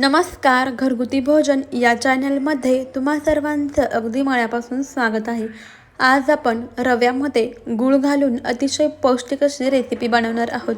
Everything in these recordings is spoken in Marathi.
नमस्कार घरगुती भोजन या चॅनलमध्ये तुम्हा सर्वांचं अगदी मळ्यापासून स्वागत आहे. आज आपण रव्यामध्ये गूळ घालून अतिशय पौष्टिक अशी रेसिपी बनवणार आहोत.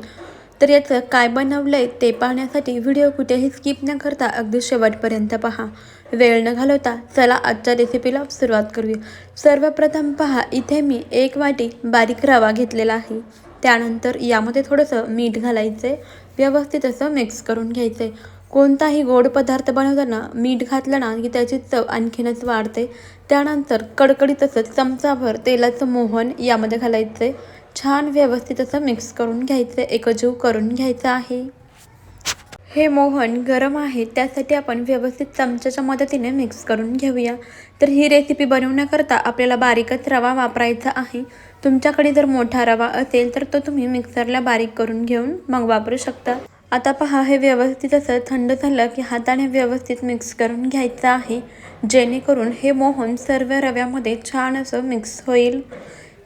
तर याचं काय बनवलं आहे ते पाहण्यासाठी व्हिडिओ कुठेही स्किप न करता अगदी शेवटपर्यंत पहा. वेळ न घालवता चला आजच्या रेसिपीला सुरुवात करूया. सर्वप्रथम पहा इथे मी एक वाटी बारीक रवा घेतलेला आहे. त्यानंतर यामध्ये थोडंसं मीठ घालायचं आहे व्यवस्थित असं मिक्स करून घ्यायचं आहे कोणताही गोड पदार्थ बनवताना मीठ घातलं ना की त्याची चव आणखीनच वाढते. त्यानंतर कडकडी तसंच चमचाभर तेलाचं मोहन यामध्ये घालायचं. आहे छान व्यवस्थित असं मिक्स करून घ्यायचं. आहे एकजीव करून घ्यायचं आहे. हे मोहन गरम आहे. त्यासाठी आपण व्यवस्थित चमच्याच्या मदतीने मिक्स करून घेऊया. तर ही रेसिपी बनवण्याकरता आपल्याला बारीकच रवा वापरायचा आहे. तुमच्याकडे जर मोठा रवा असेल तर तो तुम्ही मिक्सरला बारीक करून घेऊन मग वापरू शकता. आता पहा हे व्यवस्थित असं थंड झालं की हाताने व्यवस्थित मिक्स करून घ्यायचं आहे. जेणेकरून हे मोहन सर्व रव्यामध्ये छान असं मिक्स होईल.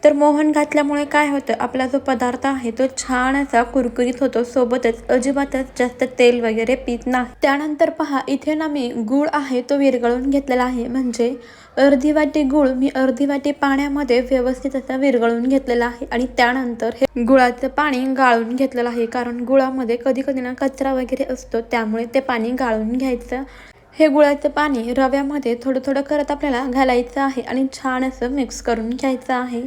तर मोहन घातल्यामुळे काय होतं आपला जो पदार्थ आहे तो छान असा कुरकुरीत होतो. सोबतच अजिबातच जास्त तेल वगैरे पित नाही. त्यानंतर पहा इथे ना मी गूळ आहे तो विरघळून घेतलेला आहे. म्हणजे अर्धी वाटी गूळ मी अर्धी वाटी पाण्यामध्ये व्यवस्थित असा विरघळून घेतलेला आहे आणि त्यानंतर हे गुळाचं पाणी गाळून घेतलेलं आहे. कारण गुळामध्ये कधी कधी ना कचरा वगैरे असतो त्यामुळे ते पाणी गाळून घ्यायचं. हे गुळाचं पाणी रव्यामध्ये थोडं थोडं करत आपल्याला घालायचं आहे आणि छान असं मिक्स करून घ्यायचं आहे.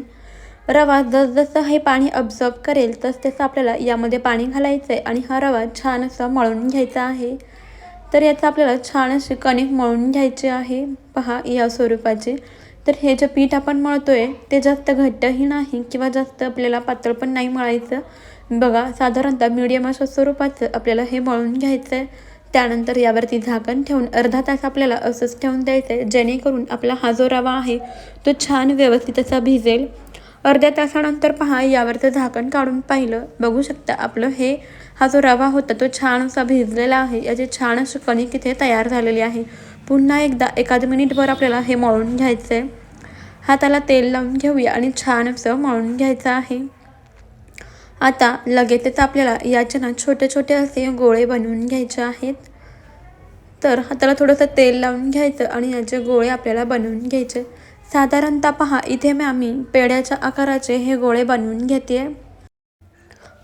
रवा जसजसं हे पाणी अब्झॉर्ब करेल तस तसं आपल्याला यामध्ये पाणी घालायचं आहे आणि हा रवा छान असा मळून घ्यायचा आहे. तर याचं आपल्याला छान असे कणिक मळून घ्यायचे आहे. पहा या स्वरूपाचे. तर हे जे पीठ आपण मळतो आहे ते जास्त घट्टही नाही किंवा जास्त आपल्याला पातळ पण नाही मळायचं. बघा साधारणतः मीडियम अशा स्वरूपाचं आपल्याला हे मळून घ्यायचं आहे त्यानंतर यावरती झाकण ठेवून अर्धा तास आपल्याला असंच ठेवून द्यायचं आहे जेणेकरून आपला हा जो रवा आहे तो छान व्यवस्थित असा भिजेल. अर्ध्या तासानंतर पहा यावरचं झाकण काढून पाहिलं. बघू शकता आपलं हे हा जो रवा होता तो छान असा भिजलेला आहे. याचे छान अशी कणिक इथे तयार झालेली आहे. पुन्हा एकदा एखाद मिनिटभर आपल्याला हे मळून घ्यायचं आहे हाताला तेल लावून घेऊया आणि छान असं मळून घ्यायचं आहे. आता लगेचच आपल्याला याच्यानं छोटे छोटे असे गोळे बनवून घ्यायचे आहेत. तर हाताला थोडंसं तेल लावून घ्यायचं आणि याचे गोळे आपल्याला बनवून घ्यायचे. साधारणतः पहा इथे मी आम्ही पेड्याच्या आकाराचे हे गोळे बनवून घेते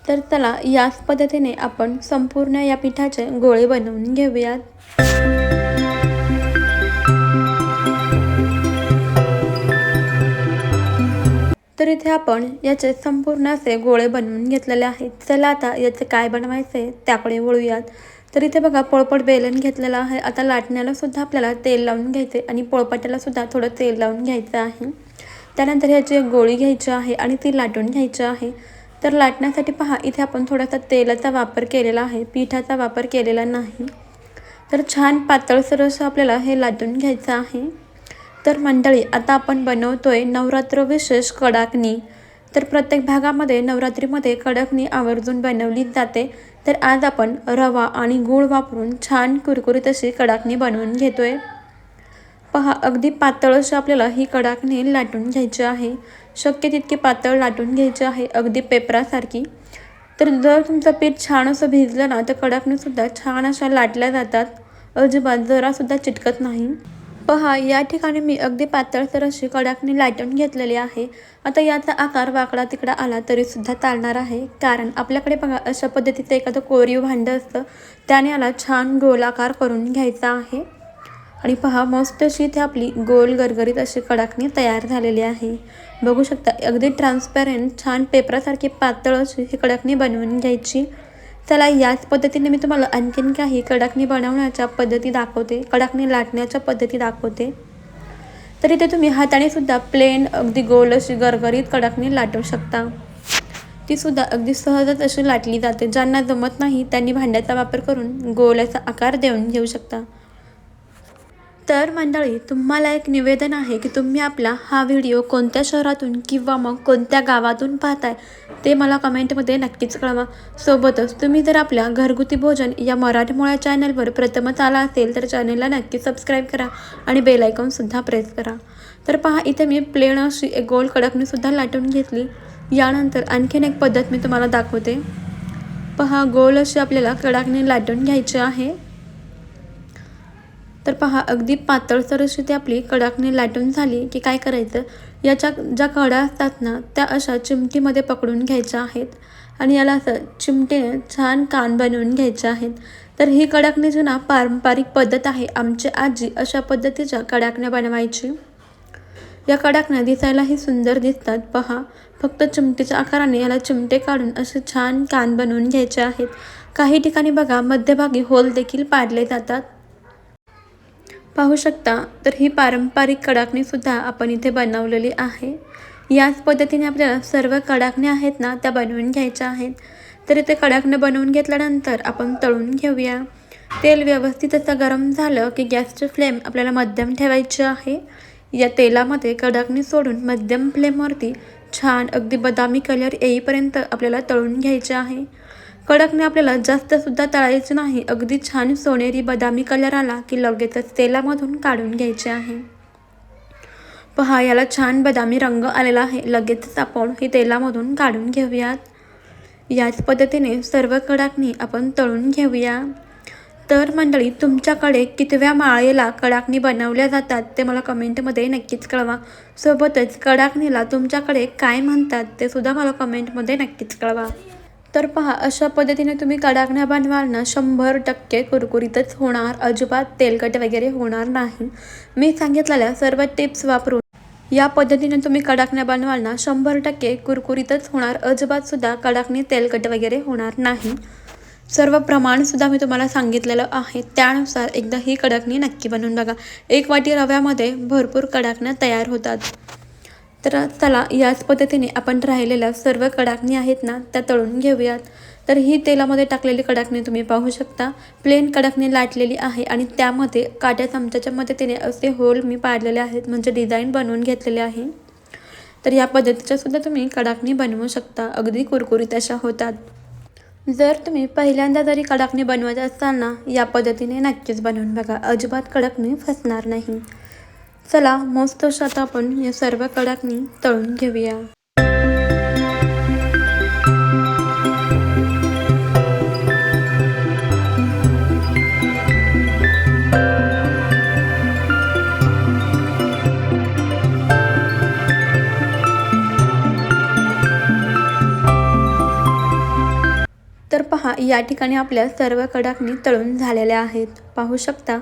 तर चला याच पद्धतीने आपण संपूर्ण या पिठाचे गोळे बनवून घेऊयात. तर इथे आपण याचे संपूर्ण असे गोळे बनवून घेतलेले आहेत. चला आता याचे काय बनवायचे त्याकडे वळूयात. तर इथे बघा पोळपट बेलन घेतलेलं आहे. आता लाटण्याला सुद्धा आपल्याला तेल लावून घ्यायचे आणि पोळपाट्याला सुद्धा थोडं तेल लावून घ्यायचं आहे. त्यानंतर ह्याची एक गोळी घ्यायची आहे आणि ती लाटून घ्यायची आहे. तर लाटण्यासाठी पहा इथे आपण थोडासा तेलाचा वापर केलेला आहे पिठाचा वापर केलेला नाही. तर छान पातळसर असं आपल्याला हे लाटून घ्यायचं आहे. तर मंडळी आता आपण बनवतोय नवरात्र विशेष कडाकणी. तर प्रत्येक भागामध्ये नवरात्रीमध्ये कडकणी आवर्जून बनवली जाते. तर आज आपण रवा आणि गूळ वापरून छान कुरकुरीत अशी कडाकणी बनवून घेतोय. पहा अगदी पातळ अशी आपल्याला ही कडाकणी लाटून घ्यायची आहे. शक्य तितकी पातळ लाटून घ्यायची आहे अगदी पेपरासारखी. तर जर तुमचं पीठ छान असं भिजलं ना तर कडाकणीसुद्धा छान अशा लाटल्या जातात. अजिबात जरासुद्धा चिटकत नाही. पहा या ठिकाणी मी अगदी पातळसर अशी कडाकने लाटून घेतलेली आहे. आता याचा आकार वाकडा तिकडा आला तरीसुद्धा चालणार आहे. कारण आपल्याकडे बघा अशा पद्धतीचं एखादं कोरीव भांडं असतं त्याने याला छान गोलाकार करून घ्यायचा आहे. आणि पहा मस्त अशी इथे आपली गोल गरगरीत अशी कडाकणी तयार झालेली आहे. बघू शकता अगदी ट्रान्सपॅरंट छान पेपरासारखी पातळ अशी ही कडाकणी बनवून घ्यायची. चला याच पद्धतीने मी तुम्हाला आणखीन काही कडाकणी बनवण्याच्या पद्धती दाखवते. कडाकणी लाटण्याच्या पद्धती दाखवते. तर इथे तुम्ही हाताने सुद्धा प्लेन अगदी गोल अशी गरगरीत कडाकणी लाटू शकता. ती सुद्धा अगदी सहजच अशी लाटली जाते. ज्यांना जमत नाही त्यांनी भांड्याचा वापर करून गोलाचा आकार देऊन घेऊ शकता. तर मंडळी तुम्हाला एक निवेदन आहे की तुम्ही आपला हा व्हिडिओ कोणत्या शहरातून किंवा मग कोणत्या गावातून पाहताय ते मला कमेंटमध्ये नक्कीच कळवा. सोबतच तुम्ही जर आपल्या घरगुती भोजन या मराठमोळ्या चॅनलवर प्रथमच आला असेल तर चॅनलला नक्की सबस्क्राईब करा आणि बेल आयकॉनसुद्धा प्रेस करा. तर पहा इथे मी प्लेन अशी एक गोल कडकणीसुद्धा लाटून घेतली. यानंतर आणखीन एक पद्धत मी तुम्हाला दाखवते. पहा गोल अशी आपल्याला कडाकणी लाटून घ्यायची आहे. तर पहा अगदी पातळसर अशी ती आपली कडाकणी लाटून झाली की काय करायचं? याच्या ज्या कडा असतात ना त्या अशा चिमटीमध्ये पकडून घ्यायच्या आहेत आणि याला असं चिमटीने छान कान बनवून घ्यायचे आहेत. तर ही कडाकणी जुना पारंपरिक पद्धत आहे. आमची आजी अशा पद्धतीच्या कडाकण्या बनवायची. या कडाकण्या दिसायलाही सुंदर दिसतात. पहा फक्त चिमटीच्या आकाराने याला चिमटे काढून असे छान कान बनवून घ्यायचे आहेत. काही ठिकाणी बघा मध्यभागी होल देखील पाडले जातात. पाहू शकता तर ही पारंपरिक कडाकणीसुद्धा आपण इथे बनवलेली आहे. याच पद्धतीने आपल्याला सर्व कडाकण्या आहेत ना त्या बनवून घ्यायच्या आहेत. तर इथे कडाकणं बनवून घेतल्यानंतर आपण तळून घेऊया. तेल व्यवस्थित असं गरम झालं की गॅसची फ्लेम आपल्याला मध्यम ठेवायची आहे. या तेलामध्ये कडाकणी सोडून मध्यम फ्लेमवरती छान अगदी बदामी कलर येईपर्यंत आपल्याला तळून घ्यायचे आहे. कडकने आपल्याला जास्तसुद्धा तळायचे नाही. अगदी छान सोनेरी बदामी कलर आला की लगेचच तेलामधून काढून घ्यायचे आहे. पहा याला छान बदामी रंग आलेला आहे. लगेचच आपण हे तेलामधून काढून घेऊयात. याच पद्धतीने सर्व कडाकणी आपण तळून घेऊया. तर मंडळी तुमच्याकडे कितव्या माळेला कडाकणी बनवल्या जातात ते मला कमेंटमध्ये नक्कीच कळवा. सोबतच कडाकणीला तुमच्याकडे काय म्हणतात ते सुद्धा मला कमेंटमध्ये नक्कीच कळवा. तर पहा अशा पद्धतीने तुम्ही कडाकण्या बनवाल ना शंभर टक्के कुरकुरीतच होणार अजिबात तेलकट वगैरे होणार नाही. मी सांगितलेल्या सर्व टिप्स वापरून या पद्धतीने तुम्ही कडाकण्या बनवाल ना शंभर टक्के कुरकुरीतच होणार अजिबात सुद्धा कडाकणी तेलकट वगैरे होणार नाही. सर्व प्रमाणसुद्धा मी तुम्हाला सांगितलेलं आहे त्यानुसार एकदा ही कडाकणी नक्की बनवून बघा. एक वाटी रव्यामध्ये भरपूर कडाकण्या तयार होतात. तर चला याच पद्धतीने आपण राहिलेल्या सर्व कडाकणी आहेत ना त्या तळून घेऊयात. तर ही तेलामध्ये टाकलेली कडाकणी तुम्ही पाहू शकता. प्लेन कडाकणी लाटलेली आहे आणि त्यामध्ये काट्या चमच्याच्या मदतीने असे होल मी पाडलेले आहेत म्हणजे डिझाईन बनवून घेतलेले आहे. तर या पद्धतीच्या सुद्धा तुम्ही कडाकणी बनवू शकता अगदी कुरकुरीत अशा होतात. जर तुम्ही पहिल्यांदा जरी कडाकणी बनवत असाल ना या पद्धतीने नक्कीच बनवून बघा. अजिबात कडाकणी फसणार नाही. चला मस्त आता आपण या सर्व कडाकणी तळून घेऊया. तर पहा या ठिकाणी आपल्या सर्व कडाकणी तळून झालेल्या आहेत. पाहू शकता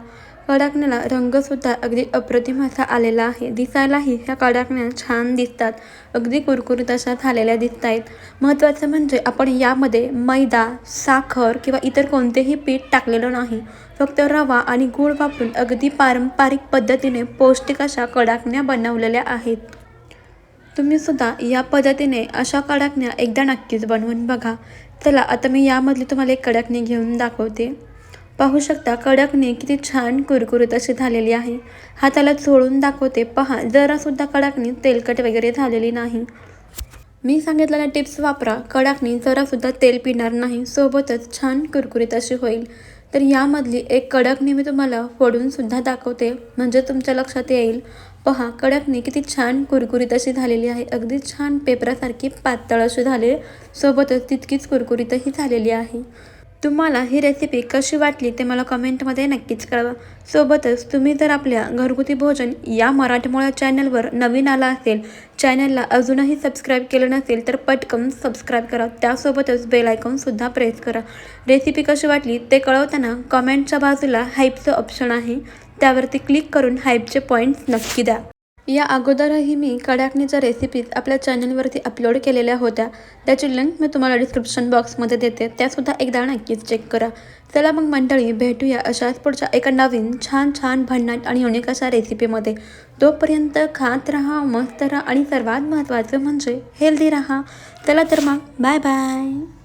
कडाकण्याला रंगसुद्धा अगदी अप्रतिम असा आलेला आहे. दिसायलाही ह्या कडाकण्या छान दिसतात. अगदी कुरकुरीत अशा झालेल्या दिसत आहेत महत्त्वाचं म्हणजे आपण यामध्ये मैदा साखर किंवा इतर कोणतेही पीठ टाकलेलं नाही. फक्त रवा आणि गूळ वापरून अगदी पारंपरिक पद्धतीने पौष्टिक अशा कडाकण्या बनवलेल्या आहेत. तुम्ही सुद्धा या पद्धतीने अशा कडाकण्या एकदा नक्कीच बनवून बघा. चला आता मी यामधली तुम्हाला एक कडाकणी घेऊन दाखवते. पाहू शकता कडकने किती छान कुरकुरीत अशी झालेली आहे. हाताला चोळून दाखवते पहा जरासुद्धा कडाकणी तेलकट वगैरे झालेली नाही. मी सांगितलेल्या टिप्स वापरा. कडाकणी जरासुद्धा तेल पिणार नाही सोबतच छान कुरकुरीत अशी होईल. तर यामधली एक कडकणी मी तुम्हाला फोडूनसुद्धा दाखवते म्हणजे तुमच्या लक्षात येईल. पहा कडकणी किती छान कुरकुरीत अशी झालेली आहे. अगदी छान पेपरासारखी पातळ अशी झाली सोबतच तितकीच कुरकुरीतही झालेली आहे. तुम्हाला ही रेसिपी कशी वाटली ते मला कमेंटमध्ये नक्कीच कळवा. सोबतच तुम्ही जर आपल्या घरगुती भोजन या मराठमोळ्या चॅनलवर नवीन आला असेल चॅनलला अजूनही सबस्क्राईब केलं नसेल तर पटकन सबस्क्राईब करा. त्यासोबतच बेल आयकॉनसुद्धा प्रेस करा. रेसिपी कशी वाटली ते कळवताना कमेंटच्या बाजूला हाईपचं ऑप्शन आहे. त्यावरती क्लिक करून हाईपचे पॉईंट्स नक्की द्या. या अगोदरही मी कडाकणीच्या रेसिपीज आपल्या चॅनलवरती अपलोड केलेल्या होत्या. त्याची लिंक मी तुम्हाला डिस्क्रिप्शन बॉक्समध्ये देते. त्यासुद्धा एकदा नक्कीच चेक करा. चला मग मंडळी भेटूया अशाच पुढच्या एका नवीन छान छान भन्नाट आणि युनिक अशा रेसिपीमध्ये तोपर्यंत खात राहा मस्त राहा आणि सर्वात महत्त्वाचं म्हणजे हेल्दी राहा. चला तर मग बाय बाय